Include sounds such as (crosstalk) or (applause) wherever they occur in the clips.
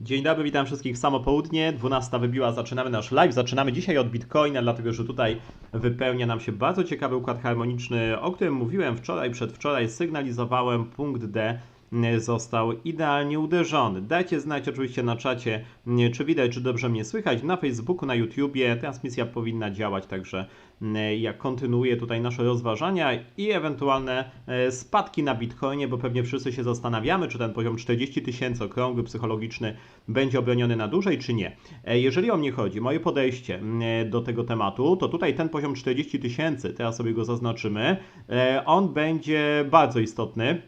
Dzień dobry, witam wszystkich w samo południe. 12 wybiła, zaczynamy nasz live. Zaczynamy dzisiaj od Bitcoina, dlatego że tutaj wypełnia nam się bardzo ciekawy układ harmoniczny, o którym mówiłem wczoraj, przedwczoraj. Sygnalizowałem punkt D został idealnie uderzony. Dajcie znać oczywiście na czacie, czy widać, czy dobrze mnie słychać. Na Facebooku, na YouTubie transmisja powinna działać, także ja kontynuuję tutaj nasze rozważania i ewentualne e, spadki na Bitcoinie, bo pewnie wszyscy się zastanawiamy, czy ten poziom 40 tysięcy okrągły, psychologiczny będzie obroniony na dłużej, czy nie. E, jeżeli o mnie chodzi, moje podejście do tego tematu, to tutaj ten poziom 40 tysięcy, teraz sobie go zaznaczymy, e, on będzie bardzo istotny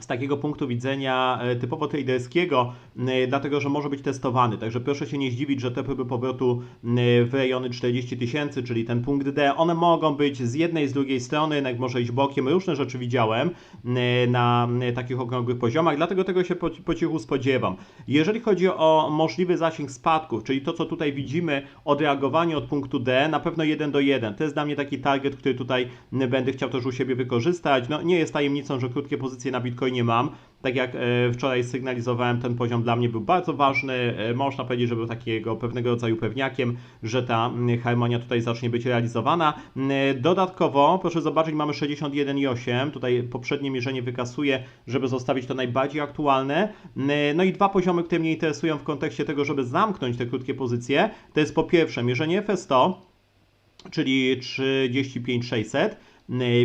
z takiego punktu widzenia e, typowo traderskiego, e, dlatego że może być testowany. Także proszę się nie zdziwić, że te próby powrotu e, w rejony 40 tysięcy, czyli ten punkt D, one mogą być z jednej, z drugiej strony, może iść bokiem. Różne rzeczy widziałem na takich okrągłych poziomach, dlatego tego się po, po cichu spodziewam. Jeżeli chodzi o możliwy zasięg spadków, czyli to, co tutaj widzimy, odreagowanie od punktu D, na pewno 1 do 1. To jest dla mnie taki target, który tutaj będę chciał też u siebie wykorzystać. No, nie jest tajemnicą, że krótkie pozycje na Bitcoin nie mam. Tak jak e, wczoraj sygnalizowałem, ten poziom dla mnie był bardzo ważny. E, można powiedzieć, że był takiego pewnego rodzaju pewniakiem, że ta harmonia tutaj zacznie być realizowana. Dodatkowo, proszę zobaczyć, mamy 61,8. Tutaj poprzednie mierzenie wykasuje, żeby zostawić to najbardziej aktualne. No i dwa poziomy, które mnie interesują w kontekście tego, żeby zamknąć te krótkie pozycje. To jest po pierwsze mierzenie FS100, czyli 35,600 Y,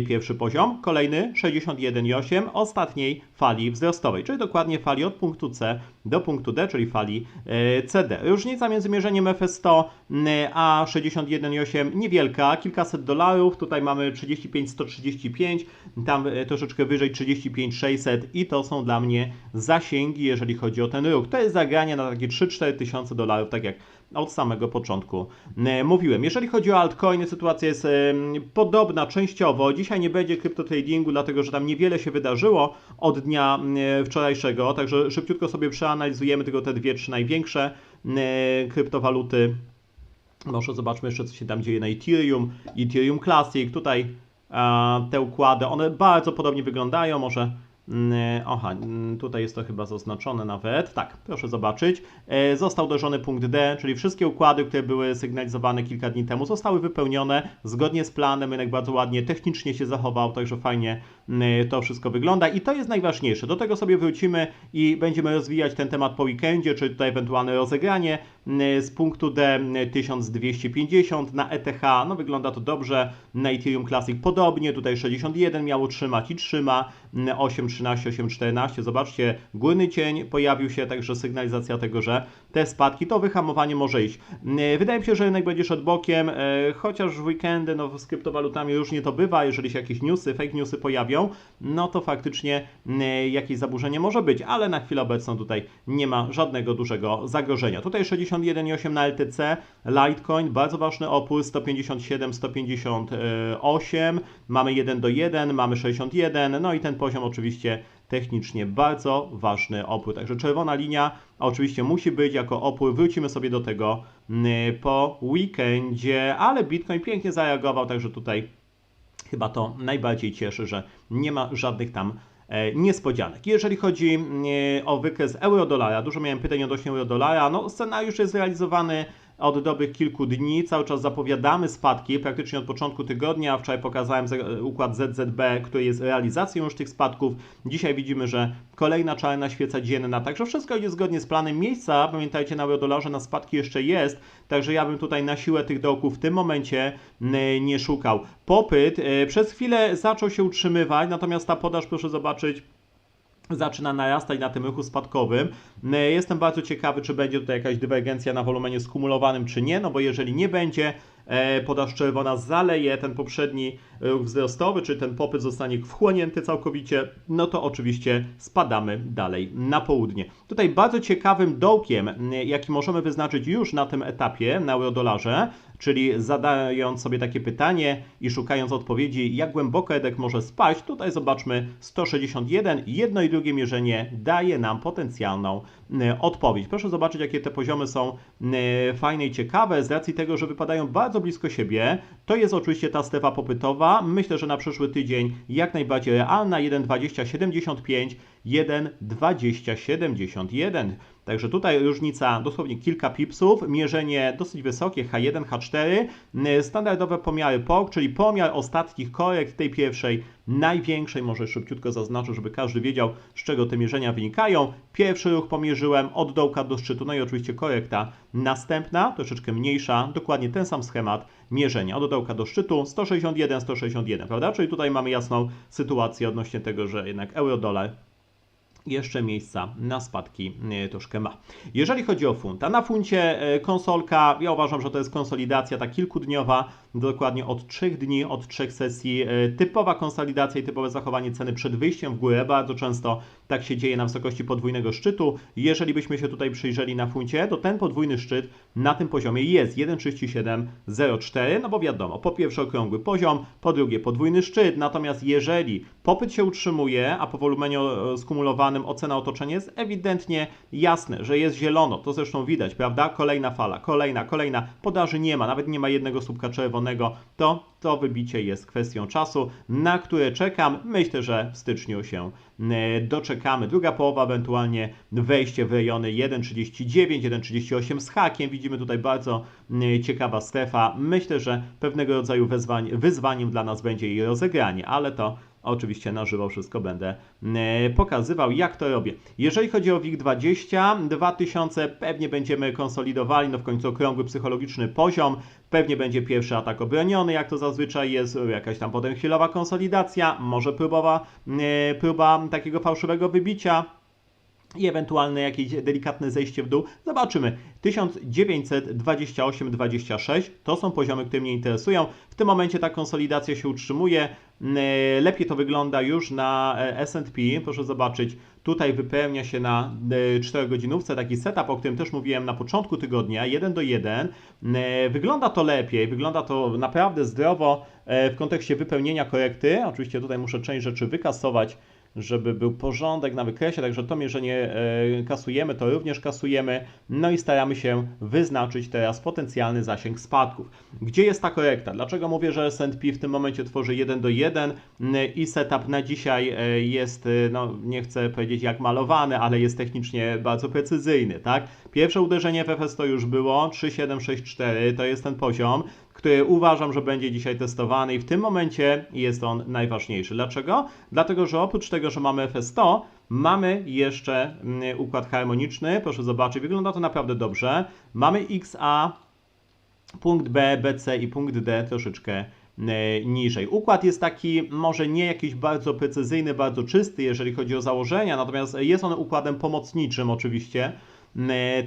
pierwszy poziom, kolejny 61,8 ostatniej fali wzrostowej, czyli dokładnie fali od punktu C do punktu D, czyli fali y, CD. Różnica między mierzeniem FS100 y, a 61,8 niewielka, kilkaset dolarów, tutaj mamy 35,135, tam troszeczkę wyżej 35,600 i to są dla mnie zasięgi, jeżeli chodzi o ten ruch. To jest zagranie na takie 3-4 tysiące dolarów, tak jak od samego początku mówiłem. Jeżeli chodzi o altcoiny, sytuacja jest podobna częściowo. Dzisiaj nie będzie kryptotradingu, dlatego że tam niewiele się wydarzyło od dnia wczorajszego, także szybciutko sobie przeanalizujemy tylko te dwie, trzy największe kryptowaluty. Może zobaczmy jeszcze, co się tam dzieje na Ethereum, Ethereum Classic. Tutaj te układy, one bardzo podobnie wyglądają. Może Mm, aha, mm, tutaj jest to chyba zaznaczone nawet. Tak, proszę zobaczyć. E, został dożony punkt D, czyli wszystkie układy, które były sygnalizowane kilka dni temu, zostały wypełnione zgodnie z planem. Rynek bardzo ładnie technicznie się zachował, także fajnie mm, to wszystko wygląda. I to jest najważniejsze. Do tego sobie wrócimy i będziemy rozwijać ten temat po weekendzie, czy tutaj ewentualne rozegranie z punktu D 1250 na ETH. No wygląda to dobrze. Na Ethereum Classic podobnie. Tutaj 61 miało trzymać i trzyma. 8 13, 8, 14. Zobaczcie, górny cień pojawił się, także sygnalizacja tego, że te spadki, to wyhamowanie może iść. E, wydaje mi się, że rynek będzie szedł bokiem, e, chociaż w weekendy no, z kryptowalutami różnie to bywa, jeżeli się jakieś newsy, fake newsy pojawią, no to faktycznie e, jakieś zaburzenie może być, ale na chwilę obecną tutaj nie ma żadnego dużego zagrożenia. Tutaj 61,8 na LTC, Litecoin, bardzo ważny opór, 157, 158, mamy 1 do 1, mamy 61, no i ten poziom oczywiście technicznie bardzo ważny opór. Także czerwona linia oczywiście musi być jako opór. Wrócimy sobie do tego mm, po weekendzie, ale Bitcoin pięknie zareagował, także tutaj chyba to najbardziej cieszy, że nie ma żadnych tam e, niespodzianek. Jeżeli chodzi mm, o wykres euro-dolara, dużo miałem pytań odnośnie euro-dolara, no scenariusz jest realizowany od dobrych kilku dni. Cały czas zapowiadamy spadki, praktycznie od początku tygodnia. Wczoraj pokazałem układ ZZB, który jest realizacją już tych spadków. Dzisiaj widzimy, że kolejna czarna świeca dzienna. Także wszystko idzie zgodnie z planem. Miejsca, pamiętajcie, na eurodolarze na spadki jeszcze jest. Także ja bym tutaj na siłę tych dołków w tym momencie nie szukał. Popyt e, przez chwilę zaczął się utrzymywać, natomiast ta podaż, proszę zobaczyć, (laughs) zaczyna narastać na tym ruchu spadkowym. E, jestem bardzo ciekawy, czy będzie tutaj jakaś dywergencja na wolumenie skumulowanym, czy nie, no bo jeżeli nie będzie, E, podaż czerwona zaleje ten poprzedni ruch wzrostowy, czy ten popyt zostanie wchłonięty całkowicie, no to oczywiście spadamy dalej na południe. Tutaj bardzo ciekawym dołkiem, jaki możemy wyznaczyć już na tym etapie na eurodolarze, czyli zadając sobie takie pytanie i szukając odpowiedzi, jak głęboko EDEK może spaść, tutaj zobaczmy 161, jedno i drugie mierzenie daje nam potencjalną odpowiedź. Proszę zobaczyć, jakie te poziomy są fajne i ciekawe, z racji tego, że wypadają bardzo bardzo blisko siebie. To jest oczywiście ta strefa popytowa. Myślę, że na przyszły tydzień jak najbardziej realna 1,2075, 1,2071. Także tutaj różnica dosłownie kilka pipsów, mierzenie dosyć wysokie H1, H4, y, standardowe pomiary POK, czyli pomiar ostatnich korekt tej pierwszej, największej, może szybciutko zaznaczę, żeby każdy wiedział, z czego te mierzenia wynikają. Pierwszy ruch pomierzyłem od dołka do szczytu, no i oczywiście korekta następna, troszeczkę mniejsza, dokładnie ten sam schemat mierzenia, od dołka do szczytu, 161, 161, prawda? Czyli tutaj mamy jasną sytuację odnośnie tego, że jednak euro-dolar jeszcze miejsca na spadki e, troszkę ma. Jeżeli chodzi o funt, a na funcie e, konsolka, ja uważam, że to jest konsolidacja ta kilkudniowa, dokładnie od 3 dni, od 3 sesji, e, typowa konsolidacja i typowe zachowanie ceny przed wyjściem w górę, bardzo często tak się dzieje na wysokości podwójnego szczytu. Jeżeli byśmy się tutaj przyjrzeli na funcie, to ten podwójny szczyt na tym poziomie jest 1,3704, no bo wiadomo, po pierwsze okrągły poziom, po drugie podwójny szczyt, natomiast jeżeli popyt się utrzymuje, a po wolumenie skumulowanym ocena otoczenia jest ewidentnie jasne, że jest zielono, to zresztą widać, prawda? Kolejna fala, kolejna, kolejna, podaży nie ma, nawet nie ma jednego słupka czerwonego, to to wybicie jest kwestią czasu, na które czekam. Myślę, że w styczniu się e, doczekamy. Druga połowa, ewentualnie wejście w rejony 1,39, 1,38 z hakiem. Widzimy tutaj bardzo e, ciekawa strefa. Myślę, że pewnego rodzaju wyzwań, wyzwaniem dla nas będzie jej rozegranie, ale to Oczywiście na żywo wszystko będę e, pokazywał, jak to robię. Jeżeli chodzi o WIG20, 2000 pewnie będziemy konsolidowali, no w końcu okrągły psychologiczny poziom, pewnie będzie pierwszy atak obroniony, jak to zazwyczaj jest, jakaś tam potem chwilowa konsolidacja, może próbowa, e, próba takiego fałszywego wybicia, i ewentualne jakieś delikatne zejście w dół. Zobaczymy. 1928-26 to są poziomy, które mnie interesują. W tym momencie ta konsolidacja się utrzymuje. E, lepiej to wygląda już na e, S&P. Proszę zobaczyć, tutaj wypełnia się na 4 e, godzinówce taki setup, o którym też mówiłem na początku tygodnia, 1 do 1. Wygląda to lepiej, wygląda to naprawdę zdrowo w kontekście wypełnienia korekty. Oczywiście tutaj muszę część rzeczy wykasować żeby był porządek na wykresie, także to mierzenie e, kasujemy, to również kasujemy, no i staramy się wyznaczyć teraz potencjalny zasięg spadków. Gdzie jest ta korekta? Dlaczego mówię, że S&P w tym momencie tworzy 1 do 1 i setup na dzisiaj e, jest, e, no nie chcę powiedzieć jak malowany, ale jest technicznie bardzo precyzyjny, tak? Pierwsze uderzenie w FS to już było 3764, to jest ten poziom który uważam, że będzie dzisiaj testowany i w tym momencie jest on najważniejszy. Dlaczego? Dlatego, że oprócz tego, że mamy FS100, mamy jeszcze mm, układ harmoniczny. Proszę zobaczyć, wygląda to naprawdę dobrze. Mamy XA, punkt B, BC i punkt D troszeczkę mm, niżej. Układ jest taki może nie jakiś bardzo precyzyjny, bardzo czysty, jeżeli chodzi o założenia, natomiast jest on układem pomocniczym oczywiście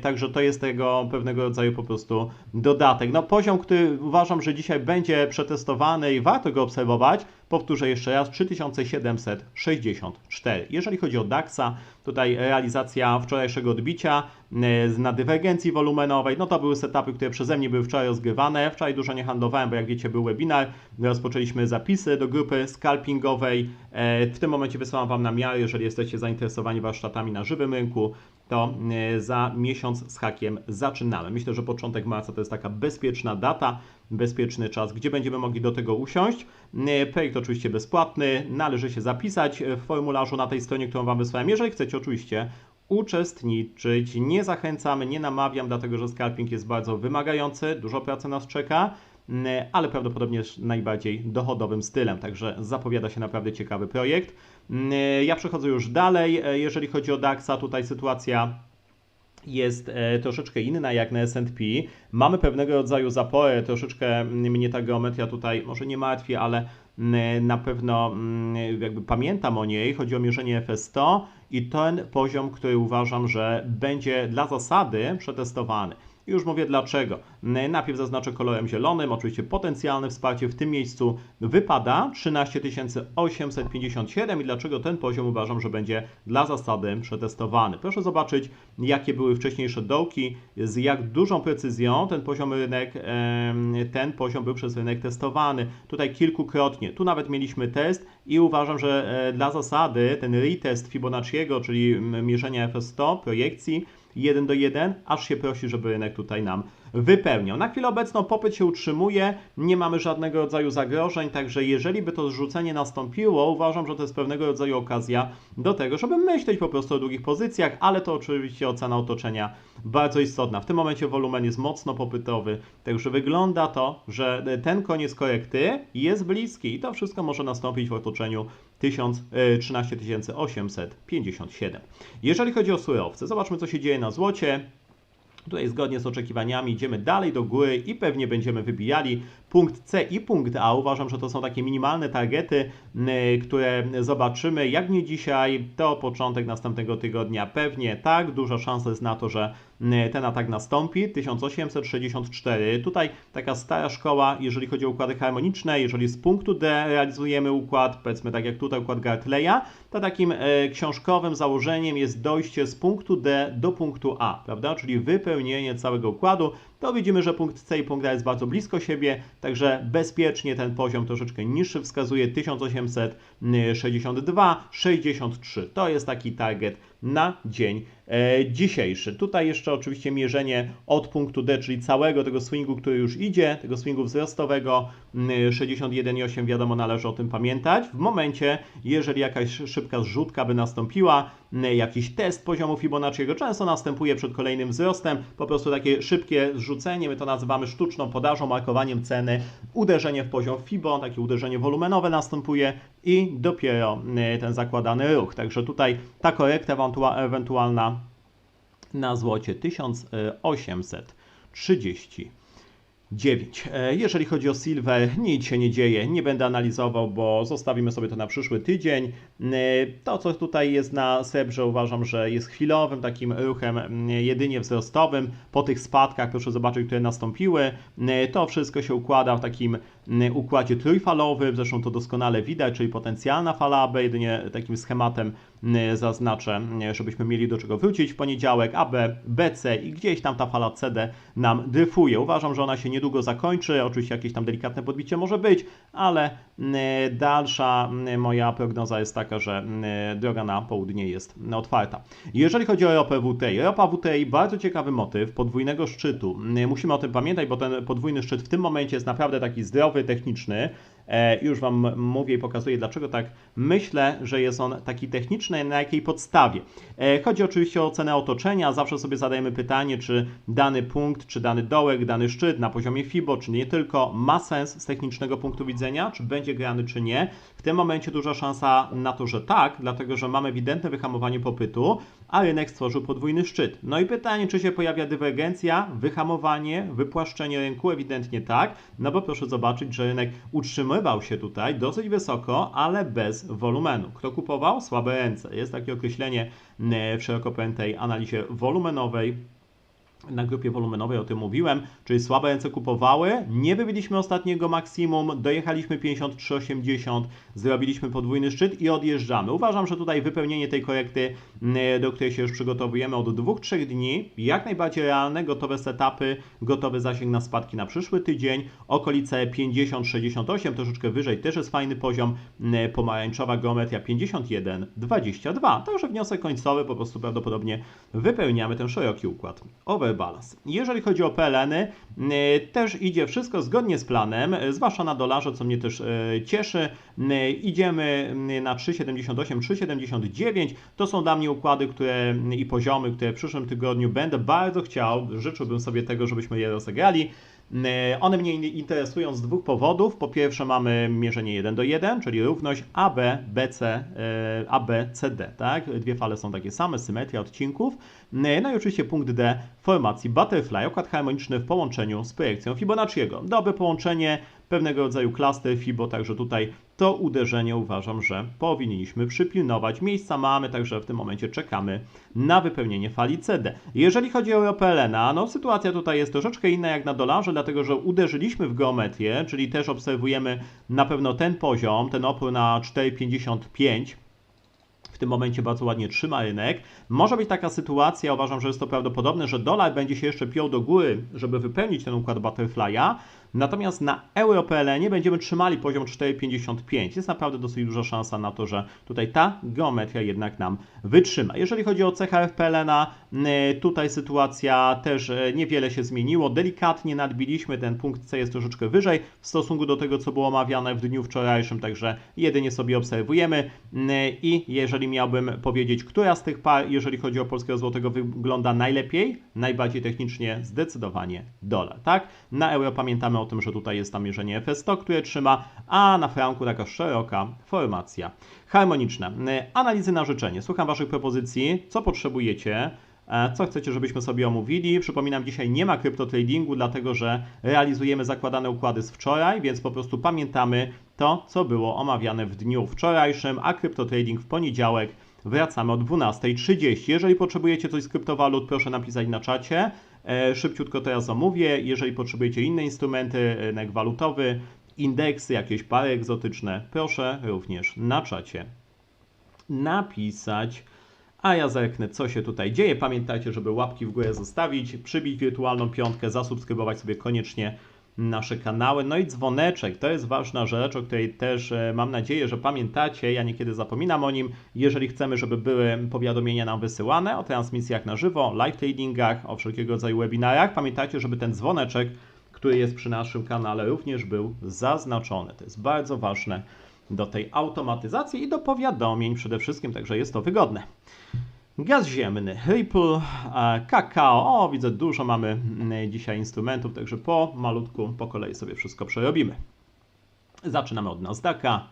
także to jest tego pewnego rodzaju po prostu dodatek. No poziom, który uważam, że dzisiaj będzie przetestowany i warto go obserwować, powtórzę jeszcze raz, 3764. Jeżeli chodzi o DAXa, tutaj realizacja wczorajszego odbicia e, na dywergencji wolumenowej, no to były setupy, które przeze mnie były wczoraj rozgrywane. Wczoraj dużo nie handlowałem, bo jak wiecie był webinar, rozpoczęliśmy zapisy do grupy scalpingowej. E, w tym momencie wysyłam Wam namiary, jeżeli jesteście zainteresowani warsztatami na żywym rynku, to e, za miesiąc z hakiem zaczynamy. Myślę, że początek marca to jest taka bezpieczna data, bezpieczny czas, gdzie będziemy mogli do tego usiąść. E, projekt oczywiście bezpłatny, należy się zapisać w formularzu na tej stronie, którą Wam wysłałem. Jeżeli chcecie oczywiście uczestniczyć, nie zachęcam, nie namawiam, dlatego że scalping jest bardzo wymagający, dużo pracy nas czeka ale prawdopodobnie najbardziej dochodowym stylem, także zapowiada się naprawdę ciekawy projekt. Ja przechodzę już dalej, e, jeżeli chodzi o DAXa, tutaj sytuacja jest e, troszeczkę inna jak na S&P. Mamy pewnego rodzaju zaporę, troszeczkę mnie ta geometria tutaj może nie martwi, ale na pewno jakby pamiętam o niej. Chodzi o mierzenie FS100 i ten poziom, który uważam, że będzie dla zasady przetestowany. Już mówię dlaczego. Najpierw zaznaczę kolorem zielonym, oczywiście potencjalne wsparcie w tym miejscu wypada 13 857 i dlaczego ten poziom uważam, że będzie dla zasady przetestowany. Proszę zobaczyć, jakie były wcześniejsze dołki, z jak dużą precyzją ten poziom rynek, ten poziom był przez rynek testowany. Tutaj kilkukrotnie, tu nawet mieliśmy test i uważam, że e, dla zasady ten retest Fibonacciego, czyli mierzenia FS100, projekcji, 1 do 1, aż się prosi, żeby rynek tutaj nam wypełniał. Na chwilę obecną popyt się utrzymuje, nie mamy żadnego rodzaju zagrożeń, także jeżeli by to zrzucenie nastąpiło, uważam, że to jest pewnego rodzaju okazja do tego, żeby myśleć po prostu o długich pozycjach, ale to oczywiście ocena otoczenia bardzo istotna. W tym momencie wolumen jest mocno popytowy, także wygląda to, że ten koniec korekty jest bliski i to wszystko może nastąpić w otoczeniu 1000, e, 13 857. Jeżeli chodzi o surowce, zobaczmy co się dzieje na złocie. Tutaj zgodnie z oczekiwaniami idziemy dalej do góry i pewnie będziemy wybijali punkt C i punkt A. Uważam, że to są takie minimalne targety, które zobaczymy. Jak nie dzisiaj, to początek następnego tygodnia pewnie tak. Duża szansa jest na to, że ten atak nastąpi. 1864. Tutaj taka stara szkoła, jeżeli chodzi o układy harmoniczne. Jeżeli z punktu D realizujemy układ, powiedzmy tak jak tutaj układ Gartleya, to takim e, książkowym założeniem jest dojście z punktu D do punktu A, prawda? Czyli wypełnienie całego układu to widzimy, że punkt C i punkt A jest bardzo blisko siebie, także bezpiecznie ten poziom troszeczkę niższy wskazuje 1862, 63. To jest taki target na dzień e, dzisiejszy. Tutaj jeszcze oczywiście mierzenie od punktu D, czyli całego tego swingu, który już idzie, tego swingu wzrostowego 61,8 wiadomo należy o tym pamiętać. W momencie, jeżeli jakaś szybka zrzutka by nastąpiła, jakiś test poziomu Fibonacciego często następuje przed kolejnym wzrostem, po prostu takie szybkie zrzucenie, my to nazywamy sztuczną podażą, markowaniem ceny, uderzenie w poziom Fibo, takie uderzenie wolumenowe następuje i dopiero ten zakładany ruch. Także tutaj ta korekta ewentualna na złocie 1830. 9. E, jeżeli chodzi o Silver, nic się nie dzieje, nie będę analizował, bo zostawimy sobie to na przyszły tydzień. E, to, co tutaj jest na srebrze, uważam, że jest chwilowym takim ruchem jedynie wzrostowym. Po tych spadkach, proszę zobaczyć, które nastąpiły, e, to wszystko się układa w takim układzie trójfalowym, zresztą to doskonale widać, czyli potencjalna fala B, jedynie takim schematem zaznaczę, żebyśmy mieli do czego wrócić w poniedziałek, AB, BC i gdzieś tam ta fala CD nam dryfuje. Uważam, że ona się niedługo zakończy, oczywiście jakieś tam delikatne podbicie może być, ale dalsza moja prognoza jest taka, że droga na południe jest otwarta. Jeżeli chodzi o Europę WTI, Europa WTI bardzo ciekawy motyw podwójnego szczytu. Musimy o tym pamiętać, bo ten podwójny szczyt w tym momencie jest naprawdę taki zdrowy, techniczny. E, już Wam mówię i pokazuję, dlaczego tak myślę, że jest on taki techniczny, na jakiej podstawie. E, chodzi oczywiście o cenę otoczenia. Zawsze sobie zadajemy pytanie, czy dany punkt, czy dany dołek, dany szczyt na poziomie FIBO, czy nie tylko, ma sens z technicznego punktu widzenia, czy będzie grany, czy nie. W tym momencie duża szansa na to, że tak, dlatego że mamy ewidentne wyhamowanie popytu, a rynek stworzył podwójny szczyt. No i pytanie, czy się pojawia dywergencja, wyhamowanie, wypłaszczenie rynku? Ewidentnie tak, no bo proszę zobaczyć, że rynek utrzymywał się tutaj dosyć wysoko, ale bez wolumenu. Kto kupował? Słabe ręce. Jest takie określenie w szeroko pojętej analizie wolumenowej na grupie wolumenowej o tym mówiłem, czyli słabe ręce kupowały, nie wybiliśmy ostatniego maksimum, dojechaliśmy 53,80, zrobiliśmy podwójny szczyt i odjeżdżamy. Uważam, że tutaj wypełnienie tej korekty, mm, do której się już przygotowujemy od 2-3 dni, jak najbardziej realne, gotowe setupy, gotowy zasięg na spadki na przyszły tydzień, okolice 50-68, troszeczkę wyżej też jest fajny poziom, mm, pomarańczowa geometria 51-22, także wniosek końcowy, po prostu prawdopodobnie wypełniamy ten szeroki układ. Over balans. Jeżeli chodzi o PLN-y, y, też idzie wszystko zgodnie z planem, y, zwłaszcza na dolarze, co mnie też y, cieszy. Idziemy na 3,78, 3,79. To są dla mnie układy które, i poziomy, które w przyszłym tygodniu będę bardzo chciał, życzyłbym sobie tego, żebyśmy je rozegrali. E, one mnie interesują z dwóch powodów. Po pierwsze mamy mierzenie 1 do 1, czyli równość AB, BC, e, AB, CD, tak? Dwie fale są takie same, symetria odcinków. E, no i oczywiście punkt D formacji Butterfly, układ harmoniczny w połączeniu z projekcją Fibonacciego. Dobre połączenie, pewnego rodzaju klaster FIBO, także tutaj to uderzenie uważam, że powinniśmy przypilnować. Miejsca mamy, także w tym momencie czekamy na wypełnienie fali CD. Jeżeli chodzi o PLN-a, no sytuacja tutaj jest troszeczkę inna jak na dolarze, dlatego że uderzyliśmy w geometrię, czyli też obserwujemy na pewno ten poziom, ten opór na 4,55 w tym momencie bardzo ładnie trzyma rynek. Może być taka sytuacja, uważam, że jest to prawdopodobne, że dolar będzie się jeszcze piął do góry, żeby wypełnić ten układ Butterfly'a. Natomiast na EuroPLN będziemy trzymali poziom 4,55. Jest naprawdę dosyć duża szansa na to, że tutaj ta geometria jednak nam wytrzyma. Jeżeli chodzi o CHF PLN-a, y, tutaj sytuacja też y, niewiele się zmieniło. Delikatnie nadbiliśmy ten punkt C jest troszeczkę wyżej w stosunku do tego, co było omawiane w dniu wczorajszym, także jedynie sobie obserwujemy y, i jeżeli miałbym powiedzieć, która z tych par, jeżeli chodzi o polskiego złotego, wygląda najlepiej, najbardziej technicznie, zdecydowanie dolar, tak? Na euro pamiętamy o tym, że tutaj jest tam mierzenie FS100, które trzyma, a na franku taka szeroka formacja harmoniczna. Analizy na życzenie. Słucham Waszych propozycji, co potrzebujecie, e, co chcecie, żebyśmy sobie omówili. Przypominam, dzisiaj nie ma kryptotradingu, dlatego że realizujemy zakładane układy z wczoraj, więc po prostu pamiętamy to, co było omawiane w dniu wczorajszym, a kryptotrading w poniedziałek wracamy o 12.30. Jeżeli potrzebujecie coś z kryptowalut, proszę napisać na czacie. E, Szybciutko teraz omówię. Jeżeli potrzebujecie inne instrumenty, rynek walutowy, indeksy, jakieś pary egzotyczne, proszę również na czacie napisać. A ja zerknę, co się tutaj dzieje. Pamiętajcie, żeby łapki w górę zostawić, przybić wirtualną piątkę, zasubskrybować sobie koniecznie nasze kanały. No i dzwoneczek, to jest ważna rzecz, o której też e, mam nadzieję, że pamiętacie. Ja niekiedy zapominam o nim. Jeżeli chcemy, żeby były powiadomienia nam wysyłane o transmisjach na żywo, live tradingach, o wszelkiego rodzaju webinarach, pamiętajcie, żeby ten dzwoneczek, który jest przy naszym kanale, również był zaznaczony. To jest bardzo ważne do tej automatyzacji i do powiadomień przede wszystkim, także jest to wygodne. Gaz ziemny, Ripple, kakao. O, widzę, dużo mamy mm, dzisiaj instrumentów, także po malutku, po kolei sobie wszystko przerobimy. Zaczynamy od Nasdaqa.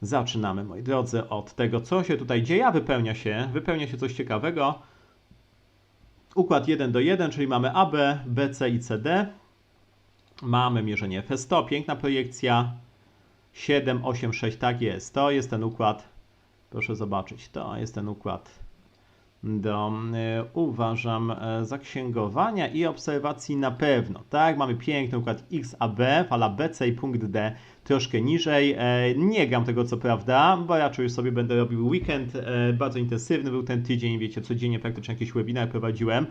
Zaczynamy, moi drodzy, od tego, co się tutaj dzieje. Wypełnia się, wypełnia się coś ciekawego. Układ 1 do 1, czyli mamy AB, BC i CD. Mamy mierzenie FS100, piękna projekcja. 7, 8, 6, tak jest. To jest ten układ. Proszę zobaczyć, to jest ten układ do, y, uważam, e, zaksięgowania i obserwacji na pewno. Tak, mamy piękny układ XAB, fala BC i punkt D troszkę niżej. E, nie gam tego co prawda, bo raczej sobie będę robił weekend. E, bardzo intensywny był ten tydzień, wiecie, codziennie praktycznie jakieś webinar prowadziłem.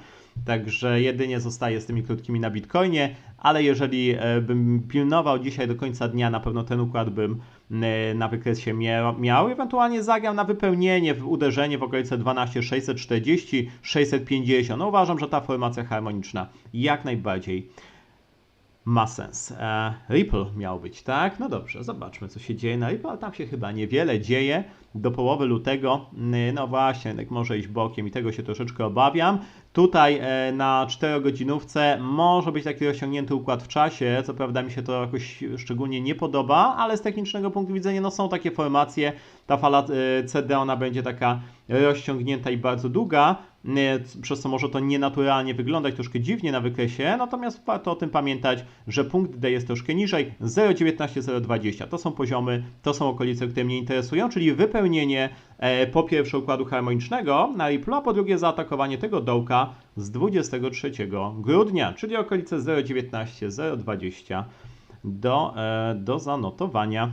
Także jedynie zostaję z tymi krótkimi na Bitcoinie, ale jeżeli bym pilnował dzisiaj do końca dnia, na pewno ten układ bym na wykresie miał. Ewentualnie zagram na wypełnienie, w uderzenie w okolice 12 640, 650. No uważam, że ta formacja harmoniczna jak najbardziej ma sens. E, Ripple miał być, tak? No dobrze, zobaczmy co się dzieje na Ripple, ale tam się chyba niewiele dzieje. Do połowy lutego, no właśnie, tak może iść bokiem i tego się troszeczkę obawiam. Tutaj e, na 4-godzinówce może być taki rozciągnięty układ w czasie, co prawda mi się to jakoś szczególnie nie podoba, ale z technicznego punktu widzenia no są takie formacje, ta fala e, CD ona będzie taka rozciągnięta i bardzo długa, przez co może to nienaturalnie wyglądać, troszkę dziwnie na wykresie, natomiast warto o tym pamiętać, że punkt D jest troszkę niżej, 0,19-0,20 to są poziomy, to są okolice, które mnie interesują, czyli wypełnienie po pierwsze układu harmonicznego na Ripple, a po drugie zaatakowanie tego dołka z 23 grudnia, czyli okolice 0,19-0,20 do, e, do zanotowania.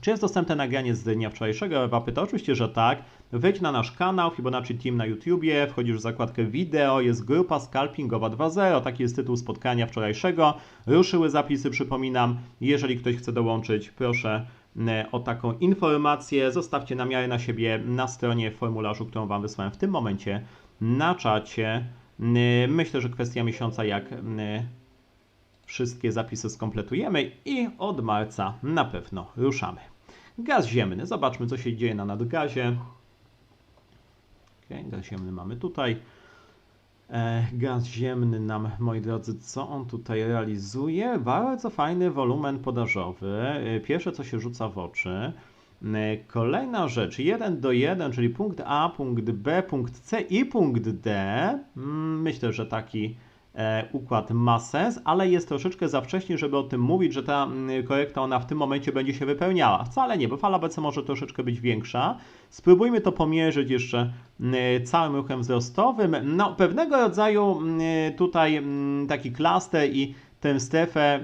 Czy jest dostępne nagranie z dnia wczorajszego? Ewa pyta, oczywiście, że tak. Wejdź na nasz kanał Fibonacci Team na YouTubie, wchodzisz w zakładkę wideo, jest grupa scalpingowa 2.0, taki jest tytuł spotkania wczorajszego. Ruszyły zapisy, przypominam. Jeżeli ktoś chce dołączyć, proszę e, o taką informację. Zostawcie namiary na siebie na stronie formularzu, którą Wam wysłałem w tym momencie na czacie. Myślę, że kwestia miesiąca, jak wszystkie zapisy skompletujemy i od marca na pewno ruszamy. Gaz ziemny. Zobaczmy, co się dzieje na nadgazie. Okay, gaz ziemny mamy tutaj. E, gaz ziemny nam, moi drodzy, co on tutaj realizuje? Bardzo fajny wolumen podażowy. E, pierwsze, co się rzuca w oczy, E, kolejna rzecz, 1 do 1, czyli punkt A, punkt B, punkt C i punkt D. Mm, myślę, że taki układ ma sens, ale jest troszeczkę za wcześnie, żeby o tym mówić, że ta mm, korekta ona w tym momencie będzie się wypełniała. Wcale nie, bo fala BC może troszeczkę być większa. Spróbujmy to pomierzyć jeszcze mm, całym ruchem wzrostowym. No, pewnego rodzaju tutaj taki klaster i tę strefę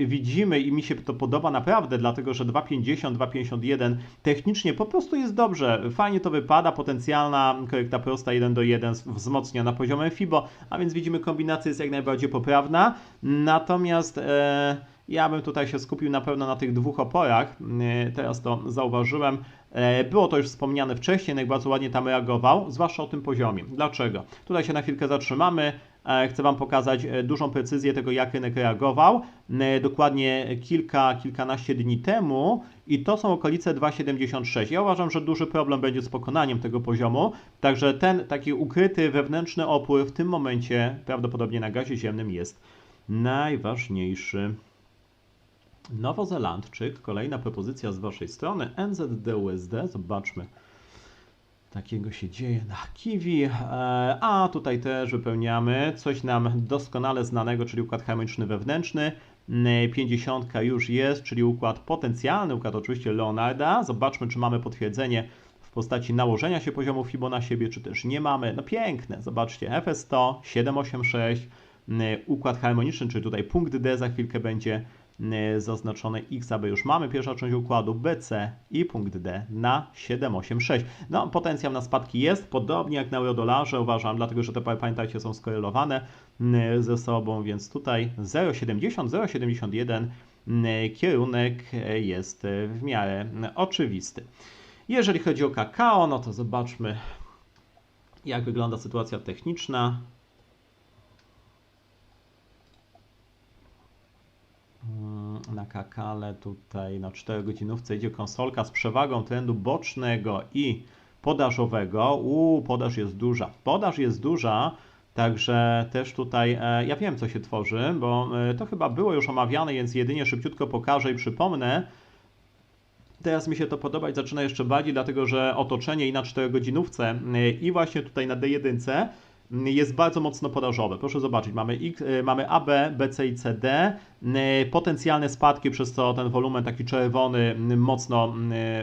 y, widzimy i mi się to podoba naprawdę, dlatego że 2,50, 2,51 technicznie po prostu jest dobrze. Fajnie to wypada, potencjalna korekta prosta 1 do 1 wzmocniona poziomem FIBO, a więc widzimy kombinacja jest jak najbardziej poprawna. Natomiast e, ja bym tutaj się skupił na pewno na tych dwóch oporach. E, teraz to zauważyłem. E, Było to już wspomniane wcześniej, jak bardzo ładnie tam reagował, zwłaszcza o tym poziomie. Dlaczego? Tutaj się na chwilkę zatrzymamy. E, Chcę Wam pokazać e, dużą precyzję tego, jak rynek reagował. E, Dokładnie kilka, kilkanaście dni temu i to są okolice 2,76. Ja uważam, że duży problem będzie z pokonaniem tego poziomu, także ten taki ukryty wewnętrzny opór w tym momencie prawdopodobnie na gazie ziemnym jest najważniejszy. Nowozelandczyk, kolejna propozycja z Waszej strony, NZD-USD, zobaczmy. Takiego się dzieje na Kiwi, E, a tutaj też wypełniamy coś nam doskonale znanego, czyli układ harmoniczny wewnętrzny. Mm, 50 już jest, czyli układ potencjalny, układ oczywiście Leonarda. Zobaczmy, czy mamy potwierdzenie w postaci nałożenia się poziomu FIBO na siebie, czy też nie mamy. No piękne, zobaczcie, FS100, 786, mm, układ harmoniczny, czyli tutaj punkt D za chwilkę będzie zaznaczone X, aby już mamy pierwsza część układu BC i punkt D na 786. No, potencjał na spadki jest, podobnie jak na eurodolarze uważam, dlatego że te pamiętajcie, są skorelowane mm, ze sobą, więc tutaj 0,70, 0,71 mm, kierunek jest w miarę oczywisty. Jeżeli chodzi o kakao, no to zobaczmy, jak wygląda sytuacja techniczna. Mm, Na kakale tutaj na 4 godzinówce idzie konsolka z przewagą trendu bocznego i podażowego. Uuu, podaż jest duża. Podaż jest duża, także też tutaj e, ja wiem co się tworzy, bo e, to chyba było już omawiane, więc jedynie szybciutko pokażę i przypomnę. Teraz mi się to podobać zaczyna jeszcze bardziej, dlatego że otoczenie i na 4 godzinówce y, i właśnie tutaj na D1 y, jest bardzo mocno podażowe. Proszę zobaczyć, mamy, X, y, mamy AB, BC i CD, y, potencjalne spadki, przez co ten wolumen taki czerwony, y, mocno,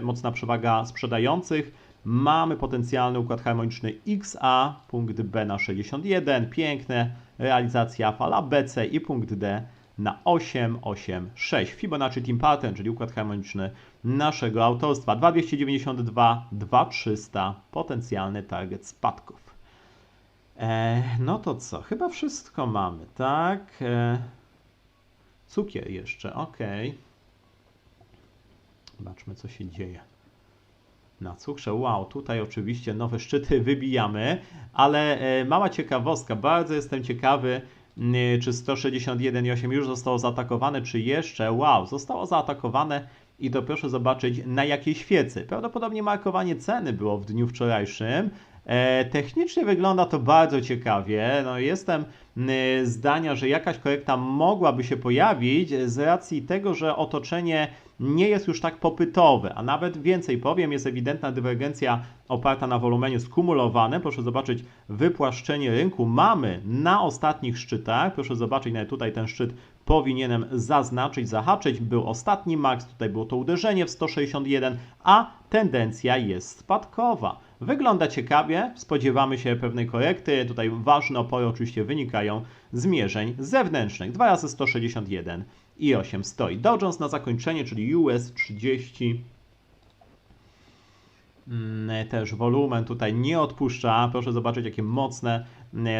mocna przewaga sprzedających. Mamy potencjalny układ harmoniczny XA, punkt B na 61, piękne, realizacja fala BC i punkt D na 886. Fibonacci Team Pattern, czyli układ harmoniczny naszego autorstwa. 2292, 2300, potencjalny target spadków. E, no to co? Chyba wszystko mamy, tak? E, cukier jeszcze, ok. Zobaczmy, co się dzieje. Na cukrze, wow, tutaj oczywiście nowe szczyty (laughs) wybijamy, ale e, mała ciekawostka, bardzo jestem ciekawy, czy 161,8 już zostało zaatakowane, czy jeszcze? Wow, zostało zaatakowane i to proszę zobaczyć na jakiej świecy. Prawdopodobnie markowanie ceny było w dniu wczorajszym. E, technicznie wygląda to bardzo ciekawie. No, jestem zdania, że jakaś korekta mogłaby się pojawić z racji tego, że otoczenie nie jest już tak popytowe, a nawet więcej powiem, jest ewidentna dywergencja oparta na wolumenie skumulowanym. Proszę zobaczyć wypłaszczenie rynku mamy na ostatnich szczytach. Proszę zobaczyć, nawet tutaj ten szczyt powinienem zaznaczyć, zahaczyć. Był ostatni max, tutaj było to uderzenie w 161, a tendencja jest spadkowa. Wygląda ciekawie, spodziewamy się pewnej korekty. Tutaj ważne opory oczywiście wynikają z mierzeń zewnętrznych. 2 razy 161 i 8 stoi. Dow Jones na zakończenie, czyli US 30. Mm, Też wolumen tutaj nie odpuszcza. Proszę zobaczyć, jakie mocne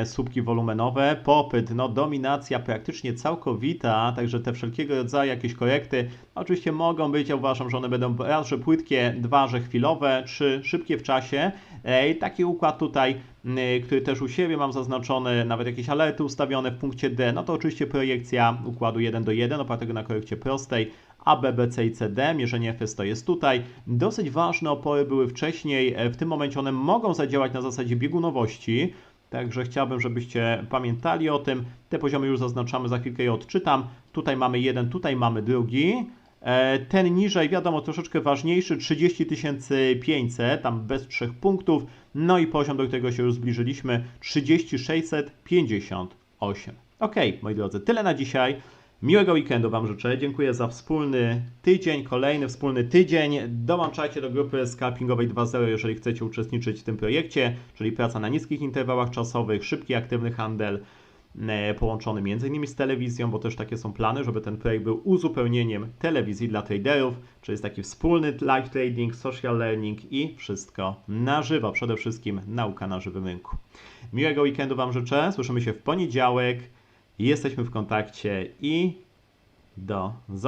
słupki wolumenowe. Popyt, no dominacja praktycznie całkowita, także te wszelkiego rodzaju jakieś korekty oczywiście mogą być. Ja uważam, że one będą raz, że płytkie, dwa, że chwilowe, trzy, szybkie w czasie. E, I taki układ tutaj, mm, który też u siebie mam zaznaczony, nawet jakieś alerty ustawione w punkcie D, no to oczywiście projekcja układu 1 do 1 opartego na korekcie prostej. A, B, B, C i C, D, mierzenie FS to jest tutaj. Dosyć ważne opory były wcześniej, e, w tym momencie one mogą zadziałać na zasadzie biegunowości, także chciałbym, żebyście pamiętali o tym. Te poziomy już zaznaczamy, za chwilkę je odczytam. Tutaj mamy jeden, tutaj mamy drugi. E, Ten niżej, wiadomo, troszeczkę ważniejszy, 30 500, tam bez trzech punktów. No i poziom, do którego się już zbliżyliśmy, 30 658. Ok, moi drodzy, tyle na dzisiaj. Miłego weekendu Wam życzę. Dziękuję za wspólny tydzień, kolejny wspólny tydzień. Dołączajcie do grupy scalpingowej 2.0, jeżeli chcecie uczestniczyć w tym projekcie, czyli praca na niskich interwałach czasowych, szybki, aktywny handel. e, połączony m.in. z telewizją, bo też takie są plany, żeby ten projekt był uzupełnieniem telewizji dla traderów, czyli jest taki wspólny live trading, social learning i wszystko na żywo, przede wszystkim nauka na żywym rynku. Miłego weekendu Wam życzę, słyszymy się w poniedziałek, jesteśmy w kontakcie i do zobaczenia.